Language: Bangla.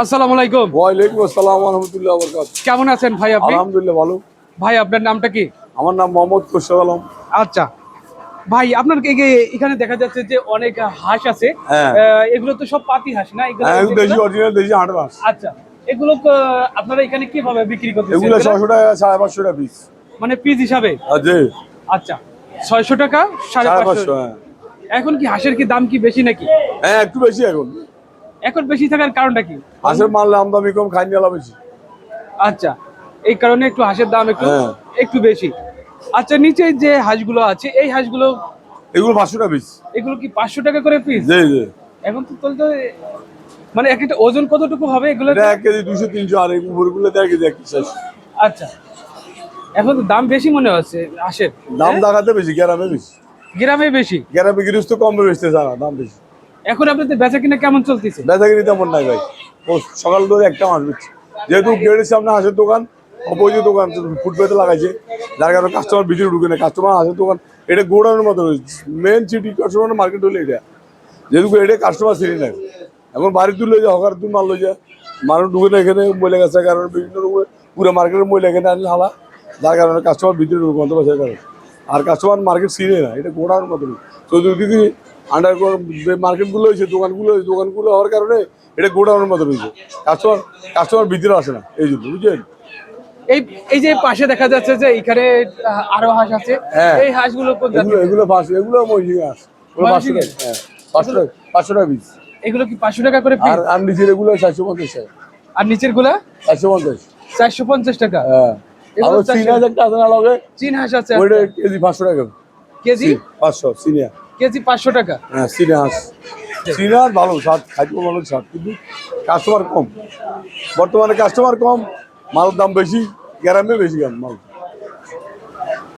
আসসালামু আলাইকুম। ওয়ালাইকুম আসসালাম রহমতুল্লাহ বরকাত কেমন আছেন ভাই আপনি? আলহামদুলিল্লাহ ভালো। ভাই আপনার নামটা কি? আমার নাম মোহাম্মদ খোরশেদ আলম। আচ্ছা। ভাই আপনার এখানে দেখা যাচ্ছে যে অনেক হাঁস আছে। হ্যাঁ। এগুলো তো সব পাতি হাঁস না? এগুলো হ্যাঁ দেশি অরিজিনাল দেশি হাঁটের মাছ আচ্ছা। এগুলো আপনারা এখানে কীভাবে বিক্রি করতেছেন? এগুলো এগুলো? ছশো টাকা সাড়ে পাঁচশো টাকা পিস মানে পিস হিসাবে? আছে আচ্ছা। ছয়শো টাকা সাড়ে সাড়ে পাঁচশো পাঁচশো হ্যাঁ। এখন কি হাঁসের কি দাম কি বেশি নাকি? হ্যাঁ একটু বেশি এখন। এখন বেশি থাকার কারণটা কি? হাঁসের মাল আমদামি কম খাই নিয়ে বেশি। আচ্ছা এই কারণে একটু হাঁসের দাম একটু হ্যাঁ। একটু বেশি। আচ্ছা নিচে যে হাঁসগুলো আছে এই হাঁসগুলো এগুলো পাঁচশো টাকা পিস এগুলো কি পাঁচশো টাকা করে পিস জি জি। এখন তো তুলতে মানে এক একটা ওজন কতটুকু হবে এগুলো? এক কেজি দুশো তিনশো আর এই উপরগুলো দেড় কেজি এক কেজি আচ্ছা। এখন তো দাম বেশি মনে হচ্ছে হাঁসের। দাম দেখাতে বেশি গ্রামে বেশি। গ্রামে বেশি? গ্রামে গৃহস্থ কম বেচতে জানা দাম বেশি। এখন আপনাদের বেচা কিনা কেমন চলতেছে? বেচা কিনি তেমন নাই ভাই। সকাল ধরে একটা মাছ বেচছে। যেহেতু গেটের সামনে হাঁসের দোকান, অপোজিট দোকান, ফুটপাতে লাগাইছে। যার কারণে কাস্টমার ভিতরে ঢুকে না কাস্টমার হাঁসের দোকান, এটা গোডাউনের মতো মেন সিটি কাস্টমার মার্কেট হলে এটা। যেহেতু এটা কাস্টমার সিটি নাই। এখন বাড়ি তুলে যায় হকার তুল মাল যায় মানুষ ঢুকে না এখানে, মহিলা গেছে কারণ বিভিন্ন পুরো মার্কেটের মহিলা এখানে আনলে হালা। যার কারণে কাস্টমার ভিতরে ঢুকে অন্ত বাসার কারণে আর কাস্টমার মার্কেট সিনে না এটা গোডাউনের মতো আন্ডার মার্কেটগুলো হয়েছে দোকানগুলো হয়েছে দোকানগুলো হওয়ার কারণে এটা গোডাউনের মতো রয়েছে। কাস্টমার কাস্টমার ভিতরে আসে না এই জন্য বুঝছেন? এই এই যে পাশে দেখা যাচ্ছে যে এখানে আরও হাঁস আছে। হ্যাঁ। এই হাঁসগুলো এগুলো জাতের? এগুলো মহিষি পাঁচশো টাকা হ্যাঁ পাঁচশো টাকা পাঁচশো টাকা পিস এগুলো কি পাঁচশো টাকা করে আর আর নিচের এগুলো চারশো পঞ্চাশ টাকা। আর নিচেরগুলা চারশো পঞ্চাশ। চারশো পঞ্চাশ টাকা। হ্যাঁ। একটা আছে না লগে? চীন হাঁস আছে ওইটা কেজি পাঁচশো টাকা। কেজি? পাঁচশো সিনিয়ার কেজি পাঁচশো টাকা? হ্যাঁ সিনিয়ার সিনিয়ার ভালো, স্বাদ খাইতে ভালো, স্বাদ, কিন্তু কাস্টমার কম। বর্তমানে কাস্টমার কম, মালের দাম বেশি গ্রামে বেশি মাল।